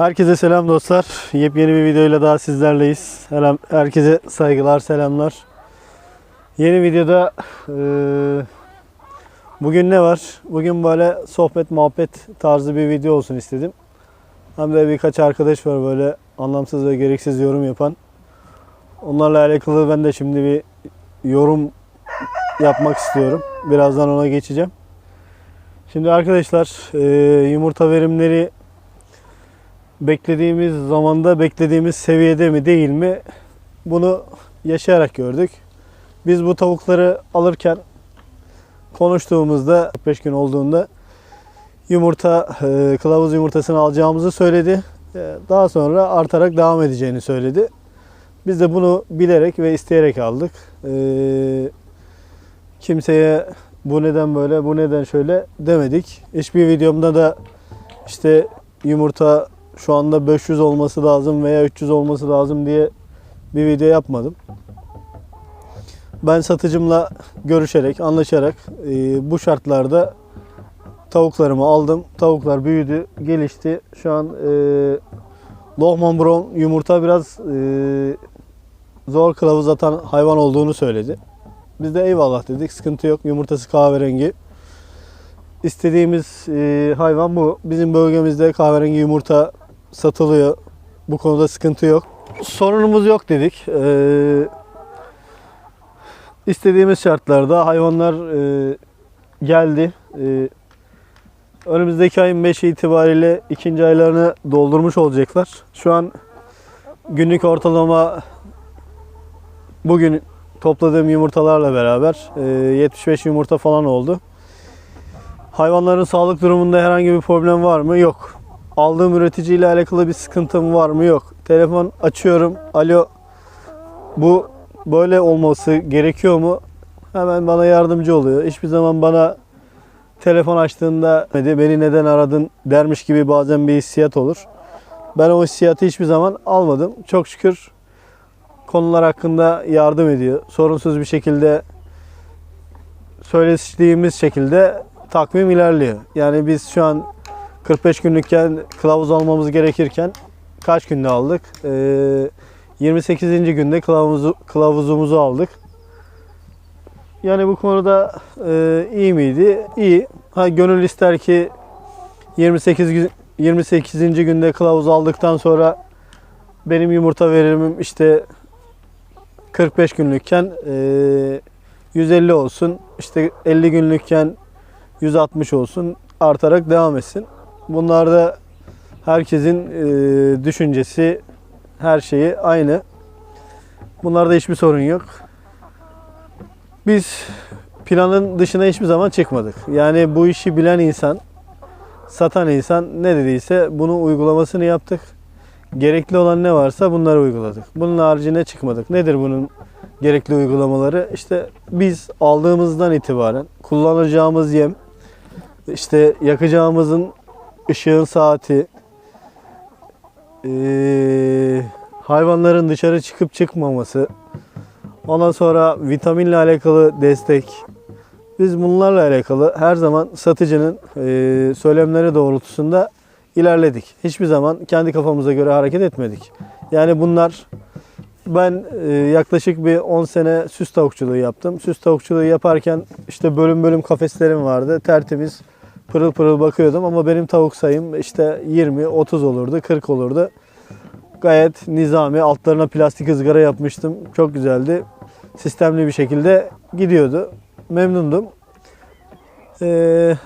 Herkese selam dostlar. Yepyeni bir videoyla daha sizlerleyiz. Herkese saygılar, selamlar. Yeni videoda eee, bugün ne var? Bugün böyle sohbet, muhabbet tarzı bir video olsun istedim. Hem de birkaç arkadaş var böyle anlamsız ve gereksiz yorum yapan. Onlarla alakalı ben de şimdi bir yorum yapmak istiyorum. Birazdan ona geçeceğim. Şimdi arkadaşlar eee, yumurta verimleri beklediğimiz zamanda beklediğimiz seviyede mi değil mi bunu yaşayarak gördük. Biz bu tavukları alırken konuştuğumuzda 45 gün olduğunda yumurta e, kılavuz yumurtasını alacağımızı söyledi. E, Daha sonra artarak devam edeceğini söyledi. Biz de bunu bilerek ve isteyerek aldık. E, Kimseye bu neden böyle, bu neden şöyle demedik. Hiçbir videomda da işte yumurta şu anda 500 olması lazım veya 300 olması lazım diye bir video yapmadım. Ben satıcımla görüşerek, anlaşarak e, bu şartlarda tavuklarımı aldım. Tavuklar büyüdü, gelişti. Şu an e, Lohman Brown yumurta biraz e, zor kılavuz atan hayvan olduğunu söyledi. Biz de eyvallah dedik. Sıkıntı yok. Yumurtası kahverengi. İstediğimiz e, hayvan bu. Bizim bölgemizde kahverengi yumurta satılıyor. Bu konuda sıkıntı yok. Sorunumuz yok dedik. Ee, istediğimiz şartlarda hayvanlar e, geldi. E, önümüzdeki ayın 5'i itibariyle ikinci aylarını doldurmuş olacaklar. Şu an günlük ortalama bugün topladığım yumurtalarla beraber e, 75 yumurta falan oldu. Hayvanların sağlık durumunda herhangi bir problem var mı? Yok. Aldığım üreticiyle alakalı bir sıkıntım var mı? Yok. Telefon açıyorum. Alo. Bu böyle olması gerekiyor mu? Hemen bana yardımcı oluyor. Hiçbir zaman bana telefon açtığında beni neden aradın dermiş gibi bazen bir hissiyat olur. Ben o hissiyatı hiçbir zaman almadım. Çok şükür konular hakkında yardım ediyor. Sorunsuz bir şekilde söyleştiğimiz şekilde takvim ilerliyor. Yani biz şu an 45 günlükken kılavuz almamız gerekirken kaç günde aldık? Ee, 28. günde kılavuzu, kılavuzumuzu aldık. Yani bu konuda e, iyi miydi? İyi. Ha, gönül ister ki 28 gün- 28. günde kılavuz aldıktan sonra benim yumurta verimim işte 45 günlükken e, 150 olsun. İşte 50 günlükken 160 olsun. Artarak devam etsin. Bunlarda herkesin e, düşüncesi, her şeyi aynı. Bunlarda hiçbir sorun yok. Biz planın dışına hiçbir zaman çıkmadık. Yani bu işi bilen insan, satan insan ne dediyse bunu uygulamasını yaptık. Gerekli olan ne varsa bunları uyguladık. Bunun haricine çıkmadık. Nedir bunun gerekli uygulamaları? İşte biz aldığımızdan itibaren kullanacağımız yem, işte yakacağımızın ışığın saati, hayvanların dışarı çıkıp çıkmaması, ondan sonra vitaminle alakalı destek. Biz bunlarla alakalı her zaman satıcının söylemleri doğrultusunda ilerledik. Hiçbir zaman kendi kafamıza göre hareket etmedik. Yani bunlar ben yaklaşık bir 10 sene süs tavukçuluğu yaptım. Süs tavukçuluğu yaparken işte bölüm bölüm kafeslerim vardı. Tertemiz pırıl pırıl bakıyordum ama benim tavuk sayım işte 20, 30 olurdu, 40 olurdu. Gayet nizami altlarına plastik ızgara yapmıştım. Çok güzeldi. Sistemli bir şekilde gidiyordu. Memnundum. Ee,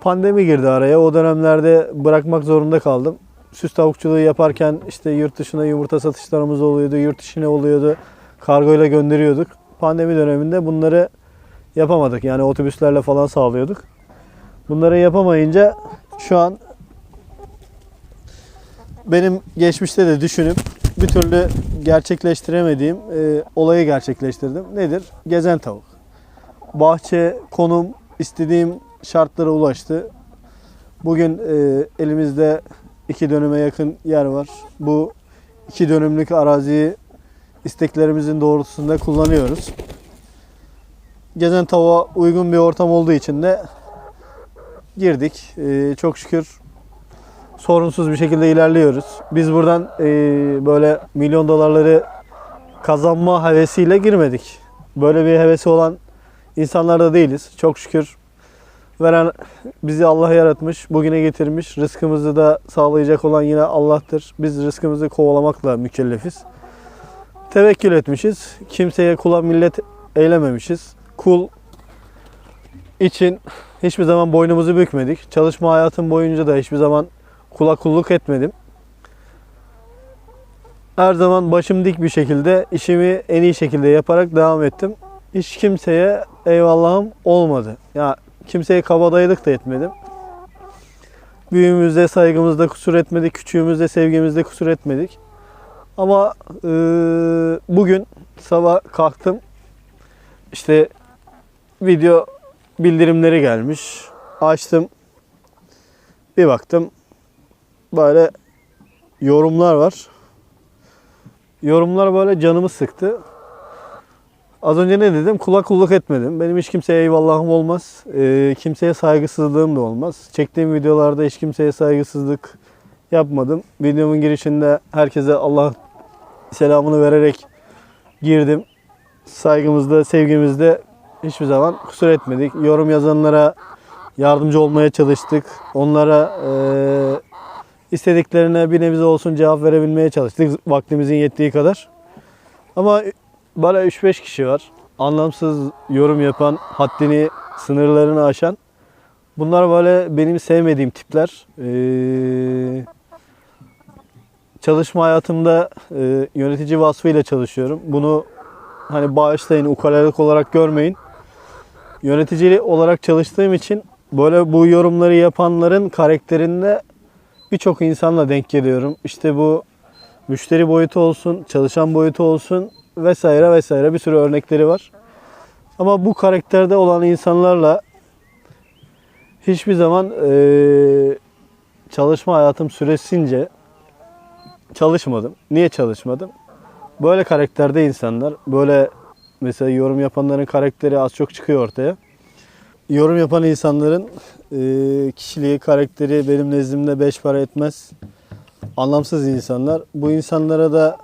pandemi girdi araya. O dönemlerde bırakmak zorunda kaldım. Süs tavukçuluğu yaparken işte yurt dışına yumurta satışlarımız oluyordu, yurt dışına oluyordu. Kargoyla gönderiyorduk. Pandemi döneminde bunları yapamadık. Yani otobüslerle falan sağlıyorduk. Bunları yapamayınca şu an benim geçmişte de düşünüp bir türlü gerçekleştiremediğim e, olayı gerçekleştirdim. Nedir? Gezen tavuk. Bahçe, konum istediğim şartlara ulaştı. Bugün e, elimizde iki dönüme yakın yer var. Bu iki dönümlük araziyi isteklerimizin doğrultusunda kullanıyoruz. Gezen tavuğa uygun bir ortam olduğu için de girdik. E, çok şükür sorunsuz bir şekilde ilerliyoruz. Biz buradan e, böyle milyon dolarları kazanma hevesiyle girmedik. Böyle bir hevesi olan insanlar da değiliz. Çok şükür veren bizi Allah yaratmış, bugüne getirmiş. Rızkımızı da sağlayacak olan yine Allah'tır. Biz rızkımızı kovalamakla mükellefiz. Tevekkül etmişiz. Kimseye kula millet eylememişiz. Kul için hiçbir zaman boynumuzu bükmedik. Çalışma hayatım boyunca da hiçbir zaman kula kulluk etmedim. Her zaman başım dik bir şekilde işimi en iyi şekilde yaparak devam ettim. Hiç kimseye eyvallahım olmadı. Ya kimseye kabadayılık da etmedim. Büyüğümüzde saygımızda kusur etmedik, küçüğümüzde sevgimizde kusur etmedik. Ama e, bugün sabah kalktım. İşte video bildirimleri gelmiş. Açtım. Bir baktım. Böyle yorumlar var. Yorumlar böyle canımı sıktı. Az önce ne dedim? Kulak kulluk etmedim. Benim hiç kimseye eyvallahım olmaz. Ee, kimseye saygısızlığım da olmaz. Çektiğim videolarda hiç kimseye saygısızlık yapmadım. Videomun girişinde herkese Allah selamını vererek girdim. Saygımızda, sevgimizde hiçbir zaman kusur etmedik. Yorum yazanlara yardımcı olmaya çalıştık. Onlara eee, istediklerine bir nebze olsun cevap verebilmeye çalıştık vaktimizin yettiği kadar. Ama böyle 3-5 kişi var. Anlamsız yorum yapan, haddini, sınırlarını aşan. Bunlar böyle benim sevmediğim tipler. Ee, çalışma hayatımda e, yönetici vasfıyla çalışıyorum. Bunu hani bağışlayın, ukalalık olarak görmeyin. Yönetici olarak çalıştığım için böyle bu yorumları yapanların karakterinde birçok insanla denk geliyorum. İşte bu müşteri boyutu olsun, çalışan boyutu olsun vesaire vesaire bir sürü örnekleri var. Ama bu karakterde olan insanlarla hiçbir zaman eee, çalışma hayatım süresince çalışmadım. Niye çalışmadım? Böyle karakterde insanlar, böyle mesela yorum yapanların karakteri az çok çıkıyor ortaya. Yorum yapan insanların eee, kişiliği, karakteri benim nezdimde beş para etmez. Anlamsız insanlar. Bu insanlara da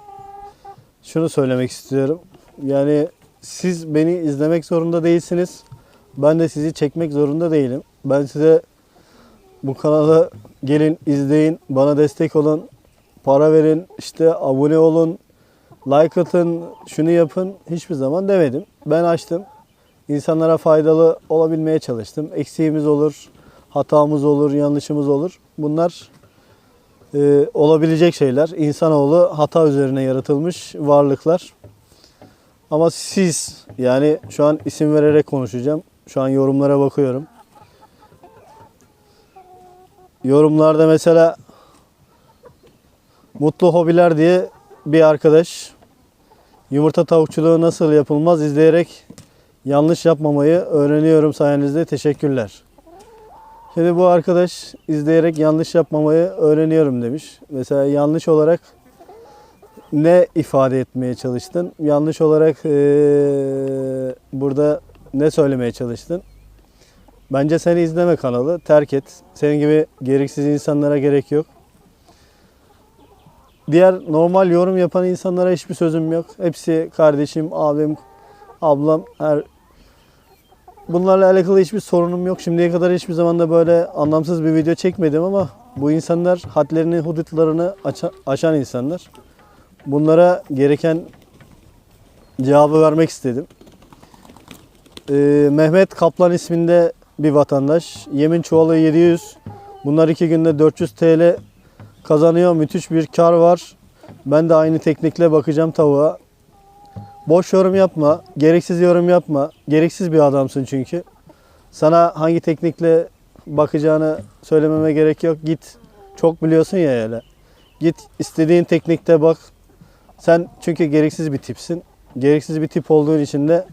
şunu söylemek istiyorum. Yani siz beni izlemek zorunda değilsiniz. Ben de sizi çekmek zorunda değilim. Ben size bu kanala gelin izleyin, bana destek olun, para verin, işte abone olun, like atın, şunu yapın hiçbir zaman demedim. Ben açtım. İnsanlara faydalı olabilmeye çalıştım. Eksiğimiz olur, hatamız olur, yanlışımız olur. Bunlar e, olabilecek şeyler. İnsanoğlu hata üzerine yaratılmış varlıklar. Ama siz yani şu an isim vererek konuşacağım. Şu an yorumlara bakıyorum. Yorumlarda mesela Mutlu Hobiler diye bir arkadaş yumurta tavukçuluğu nasıl yapılmaz izleyerek yanlış yapmamayı öğreniyorum sayenizde. Teşekkürler. Şimdi bu arkadaş izleyerek yanlış yapmamayı öğreniyorum demiş. Mesela yanlış olarak ne ifade etmeye çalıştın? Yanlış olarak eee, burada ne söylemeye çalıştın? Bence seni izleme kanalı. Terk et. Senin gibi gereksiz insanlara gerek yok. Diğer normal yorum yapan insanlara hiçbir sözüm yok. Hepsi kardeşim, abim, ablam, her Bunlarla alakalı hiçbir sorunum yok. Şimdiye kadar hiçbir zaman da böyle anlamsız bir video çekmedim ama bu insanlar hadlerini, hudutlarını aşan insanlar. Bunlara gereken cevabı vermek istedim. Ee, Mehmet Kaplan isminde bir vatandaş. Yemin çuvalı 700. Bunlar iki günde 400 TL kazanıyor. Müthiş bir kar var. Ben de aynı teknikle bakacağım tavuğa. Boş yorum yapma, gereksiz yorum yapma. Gereksiz bir adamsın çünkü. Sana hangi teknikle bakacağını söylememe gerek yok. Git. Çok biliyorsun ya hele. Git istediğin teknikte bak. Sen çünkü gereksiz bir tipsin. Gereksiz bir tip olduğun için de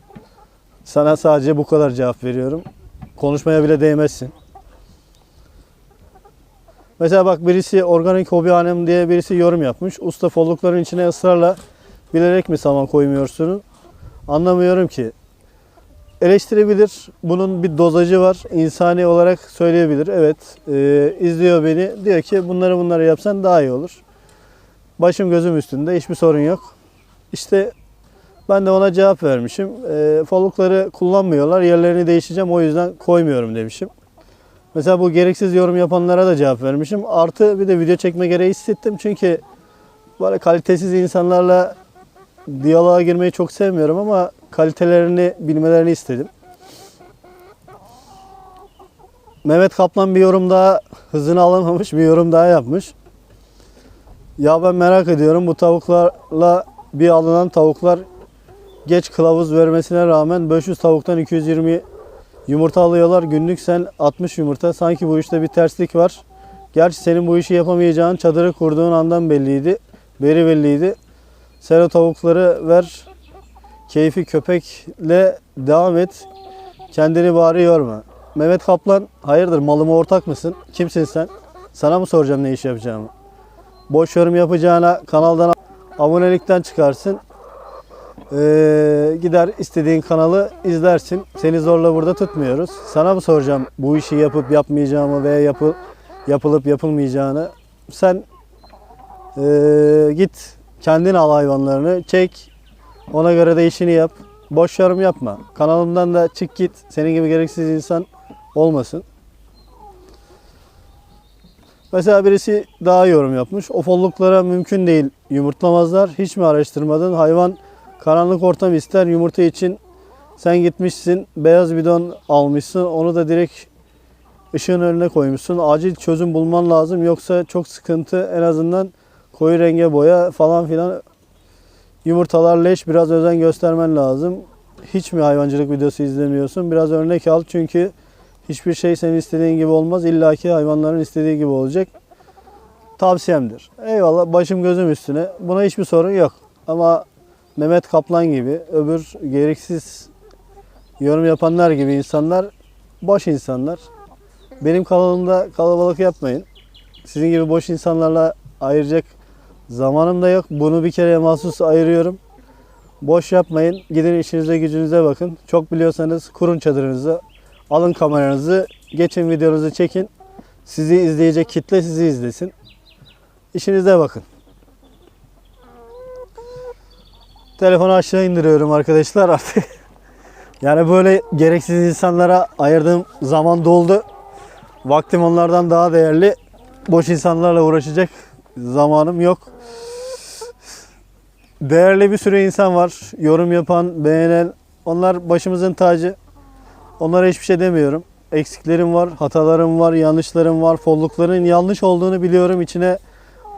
sana sadece bu kadar cevap veriyorum. Konuşmaya bile değmezsin. Mesela bak birisi organik hobihanem diye birisi yorum yapmış. Usta follukların içine ısrarla bilerek mi saman koymuyorsunuz? Anlamıyorum ki. eleştirebilir. Bunun bir dozajı var. İnsani olarak söyleyebilir. Evet e, izliyor beni. Diyor ki bunları bunları yapsan daha iyi olur. Başım gözüm üstünde. Hiçbir sorun yok. İşte ben de ona cevap vermişim. E, follukları kullanmıyorlar. Yerlerini değişeceğim. O yüzden koymuyorum demişim. Mesela bu gereksiz yorum yapanlara da cevap vermişim. Artı bir de video çekme gereği hissettim. Çünkü böyle kalitesiz insanlarla diyaloğa girmeyi çok sevmiyorum ama kalitelerini bilmelerini istedim. Mehmet Kaplan bir yorum daha hızını alamamış bir yorum daha yapmış. Ya ben merak ediyorum bu tavuklarla bir alınan tavuklar geç kılavuz vermesine rağmen 500 tavuktan 220 yumurta alıyorlar. Günlük sen 60 yumurta. Sanki bu işte bir terslik var. Gerçi senin bu işi yapamayacağın çadırı kurduğun andan belliydi. Beri belliydi. Sen o tavukları ver. Keyfi köpekle devam et. Kendini bari yorma. Mehmet Kaplan hayırdır malıma ortak mısın? Kimsin sen? Sana mı soracağım ne iş yapacağımı? Boş yorum yapacağına kanaldan abonelikten çıkarsın. Ee, gider istediğin kanalı izlersin. Seni zorla burada tutmuyoruz. Sana mı soracağım bu işi yapıp yapmayacağımı veya yapı, yapılıp yapılmayacağını? Sen ee, git kendin al hayvanlarını çek. Ona göre de işini yap. Boş yorum yapma. Kanalımdan da çık git. Senin gibi gereksiz insan olmasın. Mesela birisi daha yorum yapmış. O folluklara mümkün değil yumurtlamazlar. Hiç mi araştırmadın? Hayvan karanlık ortam ister yumurta için. Sen gitmişsin beyaz bidon almışsın. Onu da direkt ışığın önüne koymuşsun. Acil çözüm bulman lazım. Yoksa çok sıkıntı. En azından koyu renge boya falan filan. Yumurtalar leş biraz özen göstermen lazım. Hiç mi hayvancılık videosu izlemiyorsun? Biraz örnek al çünkü hiçbir şey senin istediğin gibi olmaz. İlla ki hayvanların istediği gibi olacak. Tavsiyemdir. Eyvallah başım gözüm üstüne. Buna hiçbir sorun yok. Ama Mehmet Kaplan gibi öbür gereksiz yorum yapanlar gibi insanlar boş insanlar. Benim kanalımda kalabalık yapmayın. Sizin gibi boş insanlarla ayıracak zamanım da yok. Bunu bir kere mahsus ayırıyorum. Boş yapmayın. Gidin işinize gücünüze bakın. Çok biliyorsanız kurun çadırınızı. Alın kameranızı. Geçin videonuzu çekin. Sizi izleyecek kitle sizi izlesin. İşinize bakın. Telefonu aşağı indiriyorum arkadaşlar artık. Yani böyle gereksiz insanlara ayırdığım zaman doldu. Vaktim onlardan daha değerli. Boş insanlarla uğraşacak zamanım yok. Değerli bir sürü insan var. Yorum yapan, beğenen. Onlar başımızın tacı. Onlara hiçbir şey demiyorum. Eksiklerim var, hatalarım var, yanlışlarım var. Follukların yanlış olduğunu biliyorum. İçine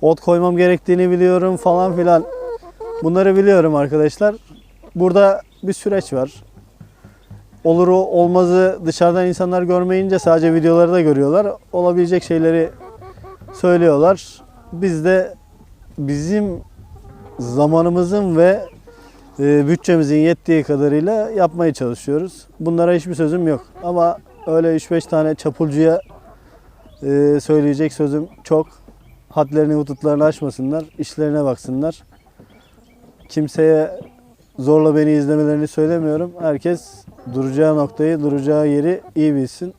ot koymam gerektiğini biliyorum falan filan. Bunları biliyorum arkadaşlar. Burada bir süreç var. Oluru olmazı dışarıdan insanlar görmeyince sadece videoları da görüyorlar. Olabilecek şeyleri söylüyorlar. Biz de bizim zamanımızın ve e, bütçemizin yettiği kadarıyla yapmaya çalışıyoruz. Bunlara hiçbir sözüm yok. Ama öyle 3-5 tane çapulcuya e, söyleyecek sözüm çok. Hadlerini hudutlarını aşmasınlar, işlerine baksınlar. Kimseye zorla beni izlemelerini söylemiyorum. Herkes duracağı noktayı, duracağı yeri iyi bilsin.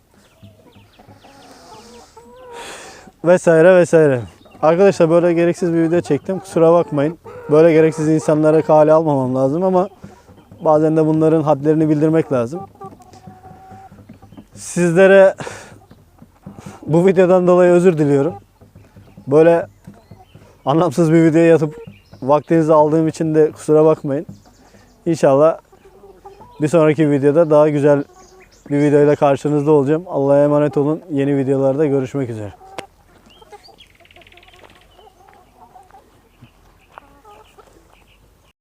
Vesaire vesaire. Arkadaşlar böyle gereksiz bir video çektim. Kusura bakmayın. Böyle gereksiz insanlara kale almamam lazım ama bazen de bunların hadlerini bildirmek lazım. Sizlere bu videodan dolayı özür diliyorum. Böyle anlamsız bir videoya yatıp vaktinizi aldığım için de kusura bakmayın. İnşallah bir sonraki videoda daha güzel bir videoyla karşınızda olacağım. Allah'a emanet olun. Yeni videolarda görüşmek üzere.